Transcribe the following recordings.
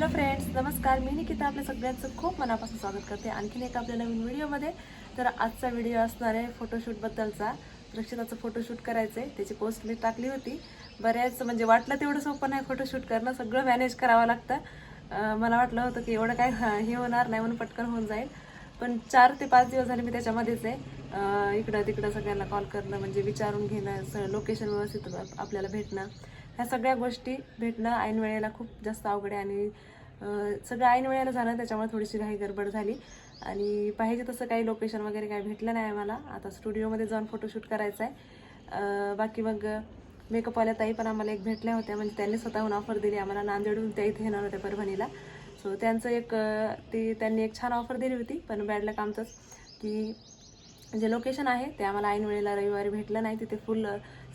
Hello friends नमस्कार. मी निकिता. आपल्या सगळ्यांचं खूप मनापासून स्वागत करते. आणखीन एक आपल्या नवीन व्हिडिओमध्ये. तर आजचा व्हिडिओ असणार आहे फोटोशूटबद्दलचा रक्षिताचं फोटोशूट करायचं आहे त्याची पोस्ट मी टाकली होती. बऱ्याच म्हणजे वाटलं तेवढं सोपं नाही फोटोशूट करणं. सगळं मॅनेज करावं लागतं. मला वाटलं होतं की एवढं काय हे होणार नाही म्हणून पटकन होऊन जाईल. पण चार ते पाच दिवस झाले मी त्याच्यामध्येच आहे. इकडं तिकडं सगळ्यांना कॉल करणं म्हणजे विचारून घेणं लोकेशन व्यवस्थित आपल्याला भेटणं. ह्या सगळ्या गोष्टी भेटणं ऐन वेळेला खूप जास्त अवघड आहे आणि सगळं ऐन वेळेला झालं त्याच्यामुळे थोडीशी घाई गडबड झाली. आणि पाहिजे तसं काही लोकेशन वगैरे काही भेटलं नाही मला आता स्टुडिओमध्ये जाऊन फोटोशूट करायचा आहे. बाकी मग मेकअपवाल्या ताई पण आम्हाला एक भेटल्या होत्या. म्हणजे त्यांनी स्वतःहून ऑफर दिली. आम्हाला नांदेडहून त्या इथे येणार होत्या परभणीला. सो त्यांचं एक ते ती त्यांनी एक छान ऑफर दिली होती. पण बॅडला कामचंच की जे लोकेशन आहे ते आम्हाला ऐन वेळेला रविवारी भेटलं नाही. तिथे फुल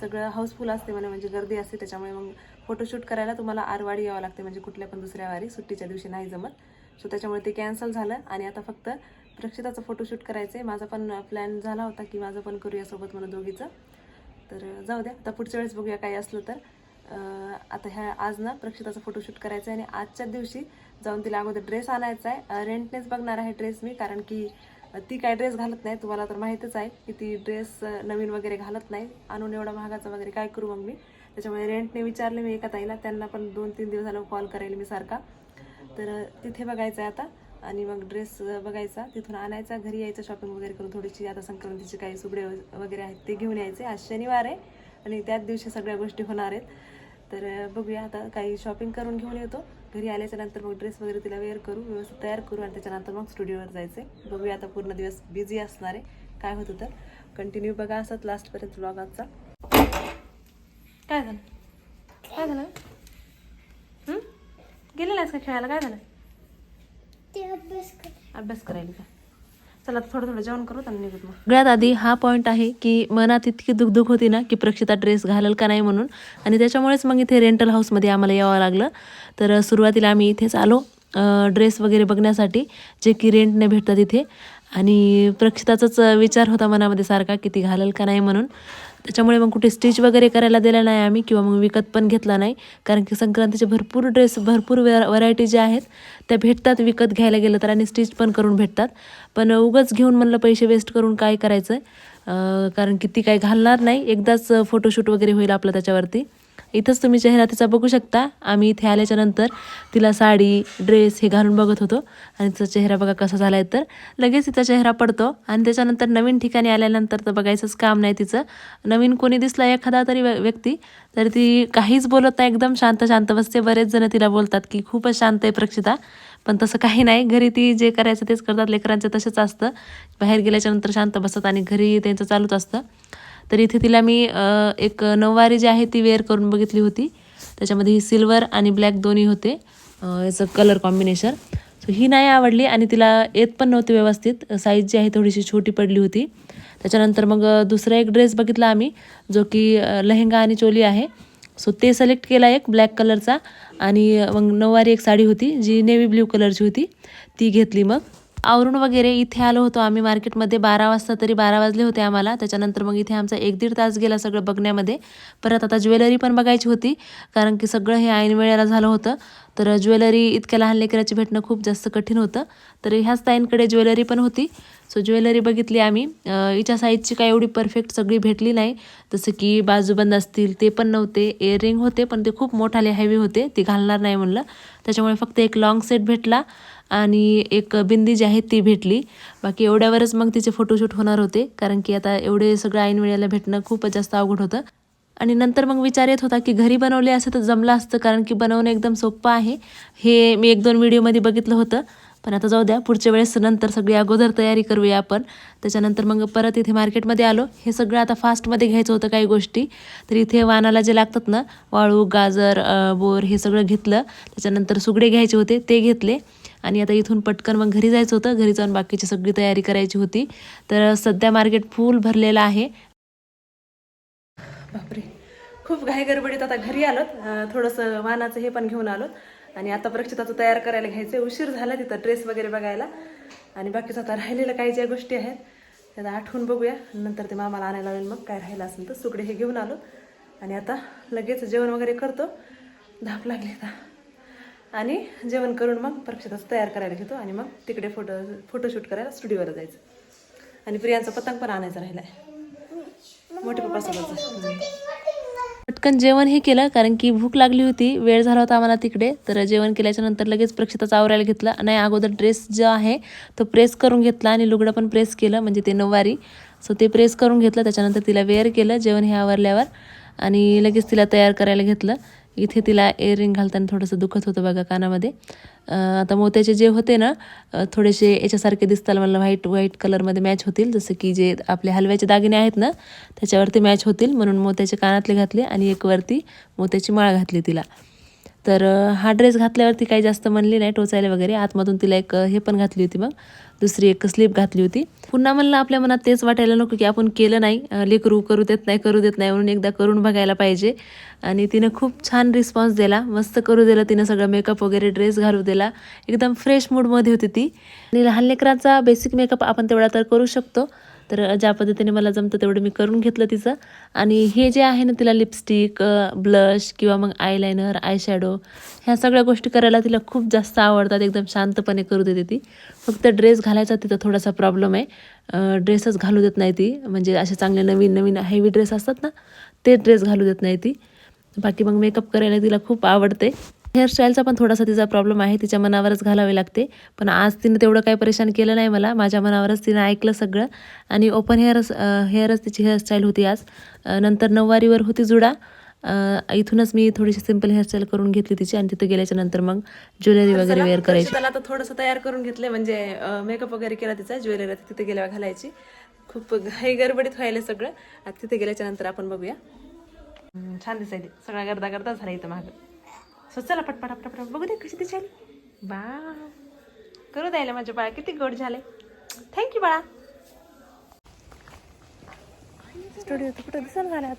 सगळं हाऊसफुल असते म्हणे म्हणजे गर्दी असते त्याच्यामुळे मग फोटोशूट करायला तुम्हाला आरवाडी यावं लागते म्हणजे कुठल्या पण दुसऱ्या वारी सुट्टीच्या दिवशी नाही जमत. सो त्याच्यामुळे ते कॅन्सल झालं आणि आता फक्त प्रक्षिताचं फोटोशूट करायचं आहे माझा पण प्लॅन झाला होता की माझं पण करूया सोबत म्हणून दोघीचं. तर जाऊ द्या आता पुढच्या वेळेस बघूया काही असलं तर. आता ह्या आज ना प्रक्षिताचा फोटोशूट करायचा आहे आणि आजच्या दिवशी जाऊन तिला अगोदर ड्रेस आणायचा आहे रेंटनेच बघणार आहे ड्रेस मी कारण की ती काय ड्रेस घालत नाही तुम्हाला तर माहीतच आहे की ती ड्रेस नवीन वगैरे घालत नाही. आणून एवढा महागाचा वगैरे काय करू मग मी? त्याच्यामुळे रेंटने विचारले मी एका ताईला त्यांना पण दोन तीन दिवस झालं कॉल करेल मी सारखा. तर तिथे बघायचं आहे आता. आणि मग ड्रेस बघायचा. तिथून आणायचा घरी यायचं शॉपिंग वगैरे करून थोडीशी. आता संक्रांतीचे काही सुगडे वगैरे आहेत ते घेऊन यायचे. आज शनिवार आहे आणि त्याच दिवशी सगळ्या गोष्टी होणार आहेत. तर बघूया आता काही शॉपिंग करून घेऊन येतो. घरी आल्याच्यानंतर मग ड्रेस वगैरे तिला वेअर करू व्यवस्थित तयार करू आणि त्याच्यानंतर मग स्टुडिओवर जायचं आहे. बघूया आता पूर्ण दिवस बिझी असणार आहे. काय होतं तर कंटिन्यू बघा असत लास्टपर्यंत ब्लॉग आजचा. काय झालं? काय झालं? हं? गेलेला आहेस का खेळायला? काय झालं? अभ्यास करायला का? चला थोडं थोडं जेवण करू आणि निघूत मग. सगळ्यात आधी हा पॉईंट आहे की मनात इतकी दुखदुख होती ना की प्रक्षिता ड्रेस घालेल का नाही म्हणून. आणि त्याच्यामुळेच मग इथे रेंटल हाऊसमध्ये आम्हाला यावं लागलं. तर सुरुवातीला आम्ही इथेच आलो ड्रेस वगैरे बघण्यासाठी जे की रेंटने भेटतात इथे. आणि प्रक्षिताचाच विचार होता मनामध्ये सारखा की ती घालेल का नाही म्हणून. त्याच्यामुळे मग कुठे स्टिच वगैरे करायला दिला नाही आम्ही किंवा मग विकत पण घेतला नाही. कारण की संक्रांतीचे भरपूर ड्रेस भरपूर व्हर व्हरायटी ज्या आहेत त्या भेटतात विकत घ्यायला गेलं तर आणि स्टिच पण करून भेटतात. पण उगंच घेऊन म्हणलं पैसे वेस्ट करून काय करायचं? कारण की ती काय घालणार नाही. एकदाच फोटोशूट वगैरे होईल आपलं त्याच्यावरती. इथंच तुम्ही चेहरा तिचा बघू शकता. आम्ही इथे आल्याच्यानंतर तिला साडी ड्रेस हे घालून बघत होतो. आणि तिचा चेहरा बघा कसा झाला आहे तर. लगेच तिचा चेहरा पडतो. आणि त्याच्यानंतर नवीन ठिकाणी आल्यानंतर तर बघायचंच काम नाही तिचं. नवीन कोणी दिसला एखादा तरी व्य- व्यक्ती तर ती काहीच बोलत नाही. एकदम शांत शांत बसते. बरेच जण तिला बोलतात की खूपच शांत आहे प्रक्षिता. पण तसं काही नाही. घरी ती जे करायचं तेच करतात. लेकरांचं तसंच असतं. बाहेर गेल्याच्यानंतर शांत बसतात आणि घरी त्यांचं चालूच असतं. तर इथे तिला मी एक नऊवारी जी आहे ती वेअर करून बघितली होती. त्याच्यामध्ये ही सिल्वर आणि ब्लॅक दोन्ही होते. याचं कलर कॉम्बिनेशन सो ही नाही आवडली आणि तिला येत पण नव्हती व्यवस्थित. साईज जी आहे थोडीशी छोटी पडली होती. त्याच्यानंतर मग दुसरा एक ड्रेस बघितला आम्ही जो की लेहंगा आणि चोली आहे. सो ते सिलेक्ट केला एक ब्लॅक कलरचा आणि मग नऊवारी एक साडी होती जी नेव्ही ब्ल्यू कलरची होती. ती घेतली मग. आवरून वगैरे इथे आलो होतो आम्ही मार्केटमध्ये बारा वाजता तरी बारा वाजले होते आम्हाला. त्याच्यानंतर मग इथे आमचा एक दीड तास गेला सगळं बघण्यामध्ये. परत आता ज्वेलरी पण बघायची होती कारण की सगळं हे ऐन वेळेला झालं होतं. तर ज्वेलरी इतक्या लहान लेकराची भेटणं खूप जास्त कठीण होतं. तर ह्याच ताईंकडे ज्वेलरी पण होती. सो ज्वेलरी बघितली आम्ही. हिच्या साईजची काय एवढी परफेक्ट सगळी भेटली नाही. जसं की बाजूबंद असतील ते पण नव्हते. इयरिंग होते पण ते खूप मोठाले हॅवी होते. ते घालणार नाही म्हणलं. त्याच्यामुळे फक्त एक लाँग सेट भेटला. आणि एक बिंदी जी आहे ती भेटली. बाकी एवढ्यावरच मग तिचे फोटोशूट होणार होते कारण की आता एवढे सगळं ऐन वेळेला भेटणं खूपच जास्त अवघड होतं. आणि नंतर मग विचार येत होता की घरी बनवले असं तर जमलं असतं कारण की बनवणं एकदम सोपं आहे. हे मी एक दोन व्हिडिओमध्ये बघितलं होतं पण आता जाऊ द्या पुढच्या वेळेस नंतर सगळी अगोदर तयारी करूया आपण. त्याच्यानंतर मग परत इथे मार्केटमध्ये आलो. हे सगळं आता फास्टमध्ये घ्यायचं होतं काही गोष्टी. तर इथे वानाला जे लागतात ना वाळू गाजर बोर हे सगळं घेतलं. त्याच्यानंतर सुगडे घ्यायचे होते ते घेतले. आणि आता इथून पटकन मग घरी जायचं होतं. घरी जाऊन बाकीची सगळी तयारी करायची होती. तर सध्या मार्केट फुल भरलेलं आहे. बापरे. खूप घाई गडबडीत आता घरी आलोत. थोडंसं वाहनाचं हे पण घेऊन आलोत. आणि आता प्रक्षिताचं तयार करायला घ्यायचं उशीर झाला तिथं ड्रेस वगैरे बघायला. आणि बाकीचं आता राहिलेलं काही ज्या गोष्टी आहेत त्या आठवून बघूया. नंतर ते मामाला आणायला लावेल मग. काय राहिलं असेल तर सुकडे हे घेऊन आलो. आणि आता लगेच जेवण वगैरे करतो. धाप लागली आता. आणि जेवण करून मग प्रक्षेताच तयार करायला घेतो आणि मग तिकडे फोटो फोटोशूट करायला स्टुडिओला जायचं. आणि प्रियांचा पतंग पण आणायचा आहे मोठे पप्पासोबतचा पटकन जेवण हे केलं कारण की भूक लागली होती वेळ झाला होता आम्हाला तिकडे. तर जेवण केल्याच्यानंतर लगेच प्रक्षिताचा आवरायला घेतलं नाही अगोदर ड्रेस जो आहे तो प्रेस करून घेतला आणि लुगडं पण प्रेस केलं म्हणजे ते नऊवारी. सो ते प्रेस करून घेतलं त्याच्यानंतर तिला वेअर केलं जेवण हे आवरल्यावर. आणि लगेच तिला तयार करायला घेतलं. इथे तिला एअरिंग घालताना थोडंसं दुखत होतं बघा कानामध्ये. आता मोत्याचे जे होते ना थोडेसे याच्यासारखे दिसताना मला व्हाईट व्हाईट कलरमध्ये मॅच होतील. जसं की जे आपले हलव्याचे दागिने आहेत ना त्याच्यावरती मॅच होतील म्हणून मोत्याचे कानातले घातले आणि एक वरती मोत्याची माळ घातली तिला. तर हा ड्रेस घातल्यावरती काही जास्त म्हणली नाही टोचायला वगैरे. आतमधून तिला एक हे पण घातली होती मग दुसरी एक स्लीप घातली होती. पुन्हा म्हणलं आपल्या मनात तेच वाटायला नको की आपण केलं नाही. लेकरू करू देत नाही करू देत नाही म्हणून एकदा करून बघायला पाहिजे. आणि तिनं खूप छान रिस्पॉन्स दिला. मस्त करू दिलं तिनं सगळं मेकअप वगैरे ड्रेस घालू दिला. एकदम फ्रेश मूडमध्ये होती ती. आणि लहान लेकरांचा बेसिक मेकअप आपण तेवढा तर करू शकतो. तर ज्या पद्धतीने मला जमतं तेवढं मी करून घेतलं तिचं. आणि हे जे आहे ना तिला लिपस्टिक ब्लश किंवा मग आयलायनर आय शॅडो ह्या सगळ्या गोष्टी करायला तिला खूप जास्त आवडतात. एकदम शांतपणे करू देते ती. फक्त ड्रेस घालायचा तिथं थोडासा प्रॉब्लेम आहे. ड्रेसच घालू देत नाही ती. म्हणजे असे चांगले नवीन नवीन हेवी ड्रेस असतात ना ते ड्रेस घालू देत नाही ती. बाकी मग मेकअप करायला तिला खूप आवडते. हेअरस्टाईलचा पण थोडासा तिचा प्रॉब्लेम आहे. तिच्या मनावरच घालावे लागते. पण आज तिने तेवढं काही परेशान केलं नाही मला. माझ्या मनावरच तिनं ऐकलं सगळं. आणि ओपन हेअरच हेअरच तिची हेअरस्टाईल होती आज. नंतर नऊवारीवर होती जुडा. इथूनच मी थोडीशी सिंपल हेअरस्टाईल करून घेतली तिची आणि तिथं गेल्याच्यानंतर मग ज्वेलरी वगैरे वेअर करायची. त्याला आता थोडंसं तयार करून घेतलं म्हणजे मेकअप वगैरे केला तिचा ज्वेलरी तिथे गेल्यावर घालायची. खूप घाई गडबडीत व्हायला सगळं. आता तिथे गेल्याच्यानंतर आपण बघूया. छान दिसायली. सगळा गर्दा गर्दा झाला इथं मागं. सो चला पटपट पटपट बघू दे कशी दिसायली. बा करू द्यायला माझे बाळा. किती गोड झाले. थँक्यू बाळा. स्टुडिओ तर कुठं दिसन झाल्यात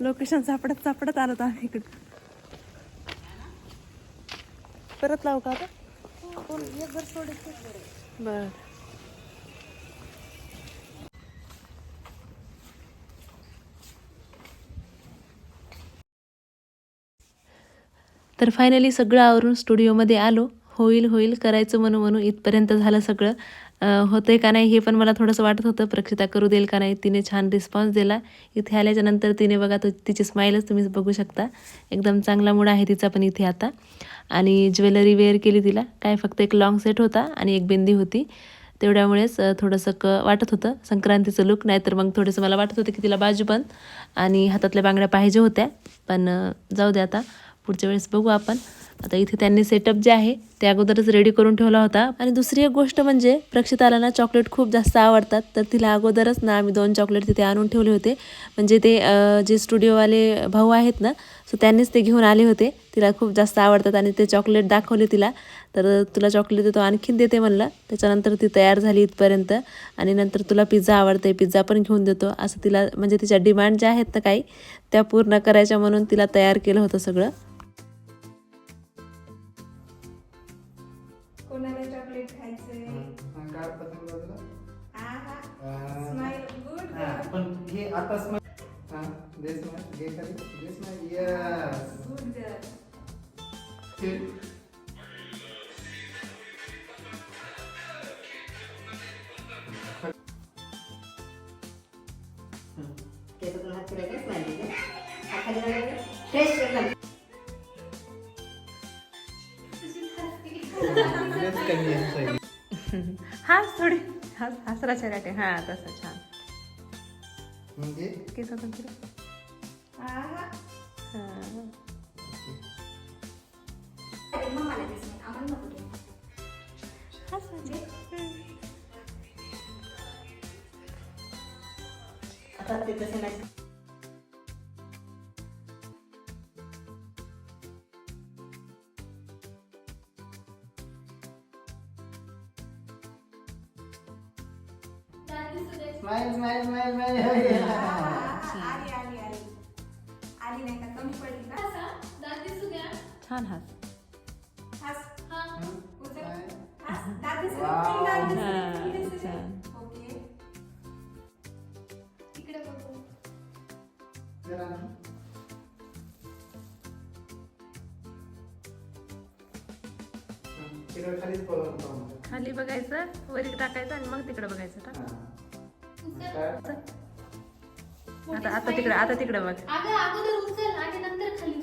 लोकेशन सापडत सापडत आलो आम्ही इकडे. परत लावू का आता? बर. तर फायनली सगळं आवरून स्टुडिओमध्ये आलो. होईल होईल करायचं म्हणू म्हणू इथपर्यंत झालं सगळं. होतं होतंय का नाही हे पण मला थोडंसं वाटत होतं. प्रक्षिता करू देईल का नाही तिने छान रिस्पॉन्स दिला. इथे आल्याच्यानंतर तिने बघा तो तिची स्माईलच तुम्ही बघू शकता. एकदम चांगला मूड आहे तिचा पण इथे आता. आणि ज्वेलरी वेअर केली तिला. काय फक्त एक लॉंग सेट होता आणि एक बिंदी होती. तेवढ्यामुळेच थोडंसं क वाटत होतं. संक्रांतीचं लुक नाहीतर मग थोडंसं मला वाटत होतं की तिला बाजूबंद आणि हातातल्या बांगड्या पाहिजे होत्या. पण जाऊ दे आता. पुढच्या वेळेस बघू आपण. आता इथे त्यांनी सेटअप जे आहे ते अगोदरच रेडी करून ठेवला होता. आणि दुसरी एक गोष्ट म्हणजे प्रक्षिताला ना चॉकलेट खूप जास्त आवडतात. तर तिला अगोदरच ना आम्ही दोन चॉकलेट तिथे आणून ठेवले होते. म्हणजे ते जे स्टुडिओवाले भाऊ आहेत ना सो त्यांनीच ते घेऊन आले होते. तिला खूप जास्त आवडतात आणि ते चॉकलेट दाखवले तिला. तर तुला चॉकलेट देतो आणखीन देते म्हणलं. त्याच्यानंतर ती तयार झाली इथपर्यंत. आणि नंतर तुला पिझ्झा आवडते पिझ्झा पण घेऊन देतो. असं तिला म्हणजे तिच्या डिमांड ज्या आहेत ना काही त्या पूर्ण करायच्या म्हणून तिला तयार केलं होतं सगळं. पण हे आता स्माईल हा दे स्माईल घे खाली दे स्माईल यस गुड केसातून हात हात खाली फ्रेश एकदम हा थोडी हा हसरा चराटे हा तसं छान. देऊ. हसायचे. आता ते तसे नाही. खाली बघायचं वरी टाकायचं आणि मग तिकडे बघायचं टाक. आता आता तिकडे आता तिकडे बघ. अगं अगोदर उचल आणि नंतर खाली.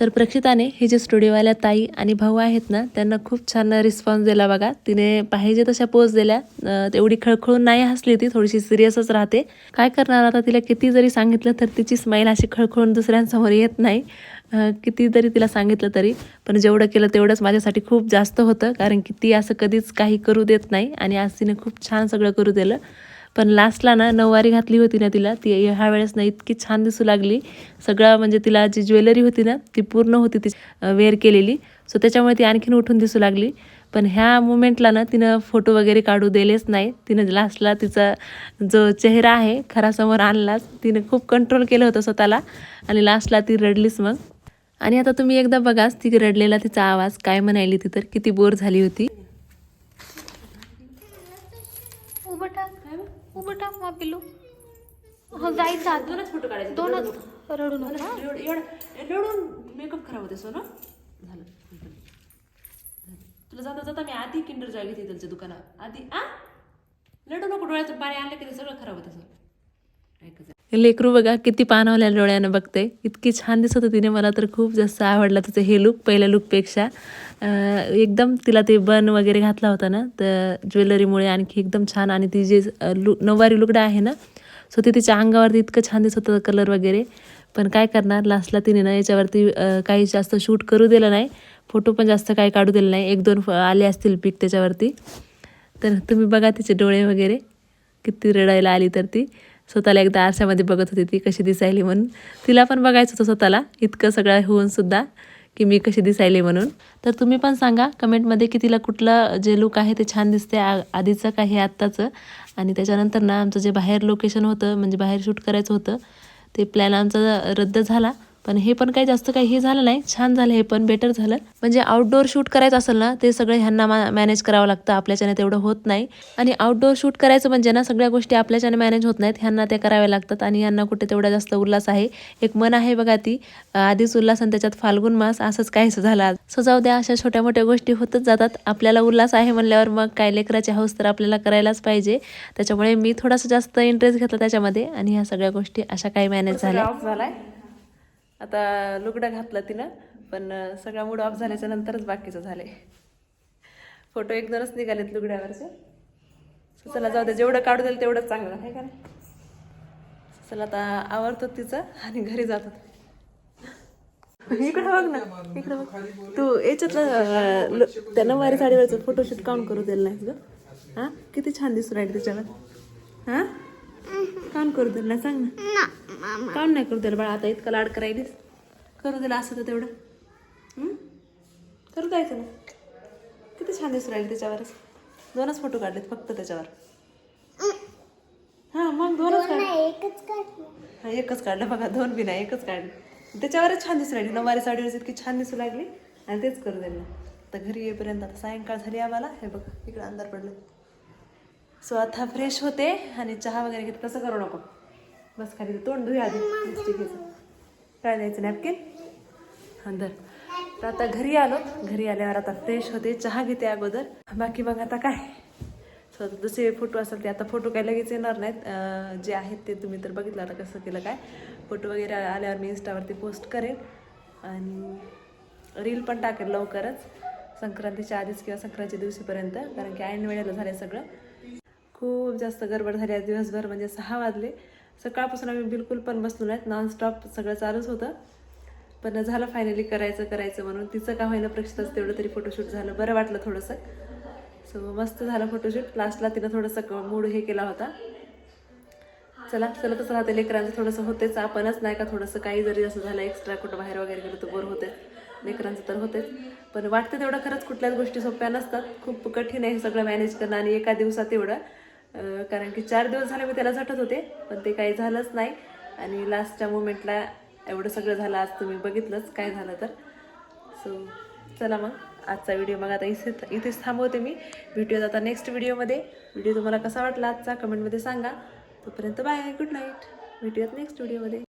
तर प्रक्षिताने हे जे स्टुडिओवाल्या ताई आणि भाऊ आहेत ना त्यांना खूप छान रिस्पॉन्स दिला बघा. तिने पाहिजे तशा पोज दिल्या. तेवढी खळखळून नाही हसली ती थोडीशी सिरियसच राहते. काय करणार आता तिला किती जरी सांगितलं तर तिची स्माईल अशी खळखळून दुसऱ्यांसमोर येत नाही. किती जरी तिला सांगितलं तरी. पण जेवढं केलं तेवढंच माझ्यासाठी खूप जास्त होतं कारण की ती असं कधीच काही करू देत नाही आणि आज तिने खूप छान सगळं करू दिलं. पण लास्टला ना नऊवारी घातली होती ना तिला ती ह्या वेळेस ना इतकी छान दिसू लागली. सगळं म्हणजे तिला जी ज्वेलरी होती ना ती पूर्ण होती ती वेअर केलेली. सो त्याच्यामुळे ती आणखीन उठून दिसू लागली. पण ह्या मुमेंटला ना तिनं फोटो वगैरे काढू दिलेच नाही. तिनं लास्टला तिचा जो चेहरा आहे खरासमोर आणलाच. तिनं खूप कंट्रोल केलं होतं स्वतःला. आणि लास्टला ती रडलीच मग. आणि आता तुम्ही एकदा बघाच ती रडलेला तिचा आवाज काय म्हणायली ती तर किती बोर झाली होती. टाक मग पिलू हो जायचं आता. दोनच फोटो काढायचे. दोनच. रडू नका रडून मेकअप खराब होते सोनं. झालं. तुला जाता जाता मी आधी किंडर जॉय घेते त्यांच्या दुकानात. आधी आ? रडू नको डोळ्यातून पाणी आणलं की ते सगळं खराब होतं सर लेकरू बघा किती पानावल्या डोळ्यानं बघते. इतकी छान दिसत होती तिने मला तर खूप जास्त आवडला तिचं हे लुक पहिल्या लुकपेक्षा एकदम तिला ते बन वगैरे घातला होता ना तर ज्वेलरीमुळे आणखी एकदम छान. आणि ती जे लु नऊवारी लुगडं आहे ना सो ते तिच्या अंगावरती इतकं छान दिसत होतं कलर वगैरे. पण काय करणार लास्टला तिने ना याच्यावरती काही जास्त शूट करू दिलं नाही. फोटो पण जास्त काही काढू दिलं नाही. एक दोन फ- आले असतील पिक त्याच्यावरती. तर तुम्ही बघा तिचे डोळे वगैरे. किती रडायला आली तर ती. स्वतःला एकदा आरशामध्ये बघत होती ती कशी दिसायली म्हणून. तिला पण बघायचं होतं स्वतःला. इतकं सगळं होऊन सुद्धा की मी कशी दिसायली म्हणून. तर तुम्ही पण सांगा कमेंटमध्ये की तिला कुठलं जे लुक आहे ते छान दिसते आ आधीचं का हे आत्ताचं? आणि त्याच्यानंतर ना आमचं जे बाहेर लोकेशन होतं म्हणजे बाहेर शूट करायचं होतं ते प्लॅन आमचा रद्द झाला. पण हे पण काही जास्त काही हे झालं नाही. छान झालं हे पण बेटर झालं. म्हणजे आउटडोअर शूट करायचं असेल ना ते सगळं ह्यांना मॅनेज करावं लागतं. आपल्याच्याने तेवढं होत नाही. आणि आउटडोअर शूट करायचं म्हणजे ना सगळ्या गोष्टी आपल्याच्याने मॅनेज होत नाहीत. ह्यांना त्या कराव्या लागतात आणि ह्यांना कुठे तेवढा जास्त उल्हास आहे. एक मन आहे बघा ती. आधीच उल्हास आणि त्याच्यात फाल्गुन मास असंच काहीच झालं आज. सो जाऊ द्या अशा छोट्या मोठ्या गोष्टी होतच जातात. आपल्याला उल्हास आहे म्हणल्यावर मग काय लेकराची हौस तर आपल्याला करायलाच पाहिजे. त्याच्यामुळे मी थोडासा जास्त इंटरेस्ट घेतला त्याच्यामध्ये आणि ह्या सगळ्या गोष्टी अशा काही मॅनेज झाल्या. झालाय? आता लुगडं घातलं तिनं पण सगळा मूड ऑफ झाल्याच्या नंतरच बाकीचं झाले फोटो एक दोनच निघालेत लुगड्यावरचे. चला जाऊ दे जेवढं काढू देईल तेवढंच चांगलं आहे का नाही? चला आता आवडतो तिचं आणि घरी जातो. इकडे बघ ना इकडे बघ. तू याच्यातलं ल- त्या नऊवारी साडीवरचं फोटोशूट काउंट करू दिलं नाही ग? हा? किती छान दिसून राहील त्याच्यावर हा? काउंट करू दिलं सांग ना. काउंट नाही करू दिलं बाळा आता इतकं लाड करायलीस. करू दिलं असं तर तेवढं? करू द्यायचं ना किती छान दिसू राहील त्याच्यावरच दोनच फोटो काढलेत फक्त त्याच्यावर. हा मग दोनच काढले. हा एकच काढलं बघा दोन बी नाही एकच काढले. त्याच्यावरच छान दिसू राहिली. नऊवारी साडीवर इतकी छान दिसू लागली. आणि तेच करू दिलं. आता घरी येईपर्यंत आता सायंकाळ झाली आम्हाला. हे बघा इकडे अंधार पडलं. सो आता फ्रेश होते आणि चहा वगैरे घेत तसं करू नको. बस खाली तोंड धुया आधी. लिपस्टिकचं काय द्यायचं नॅपकिन दर तर आता घरी आलो. घरी आल्यावर आता फ्रेश होते. चहा घेते अगोदर. बाकी मग आता काय? सो आता जसे फोटो असेल ते आता फोटो काय लगेच येणार नाहीत. जे आहेत ते तुम्ही तर बघितलं आता कसं केलं काय. फोटो वगैरे आल्यावर मी इंस्टावरती पोस्ट करेन. आणि रील पण टाकेल लवकरच. संक्रांतीच्या आधीच किंवा संक्रांतीच्या दिवशीपर्यंत. कारण की ऐन वेळेला झालं सगळं. खूप जास्त गडबड झाली आज दिवसभर म्हणजे सहा वाजले. सकाळपासून आम्ही बिलकुल पण बसलो नाहीत नॉनस्टॉप सगळं चालूच होतं. पण झालं फायनली करायचं करायचं म्हणून. तिचं का होईना प्रश्नच तेवढं तरी फोटोशूट झालं. बरं वाटलं थोडंसं. सो मस्त झालं फोटोशूट लास्टला तिनं थोडंसं मूड हे केला होता. चला चला तसं राहते. लेकरांचं थोडंसं होतेच. आपणच नाही का थोडंसं काही जरी असं झालं एक्स्ट्रा कुठं बाहेर वगैरे गेलं तर बोर होते लेकरांचं तर होतेच. पण वाटतं तेवढं खरंच कुठल्याच गोष्टी सोप्या नसतात. खूप कठीण आहे हे सगळं मॅनेज करणं आणि एका दिवसात एवढं. कारण की चार दिवस झाले मी त्याला झटत होते पण ते काही झालंच नाही. आणि लास्टच्या मुमेंटला एवढं सगळं झालं आज तुम्ही बघितलंच काय झालं तर. सो चला मग आजचा व्हिडिओ मग आता इथे इथेच थांबवते मी. व्हिडिओ आता नेक्स्ट व्हिडिओमध्ये व्हिडिओ तुम्हाला कसा वाटला आजचा? कमेंटमध्ये सांगा. तोपर्यंत बाय गुड नाईट भेटूयात नेक्स्ट व्हिडिओमध्ये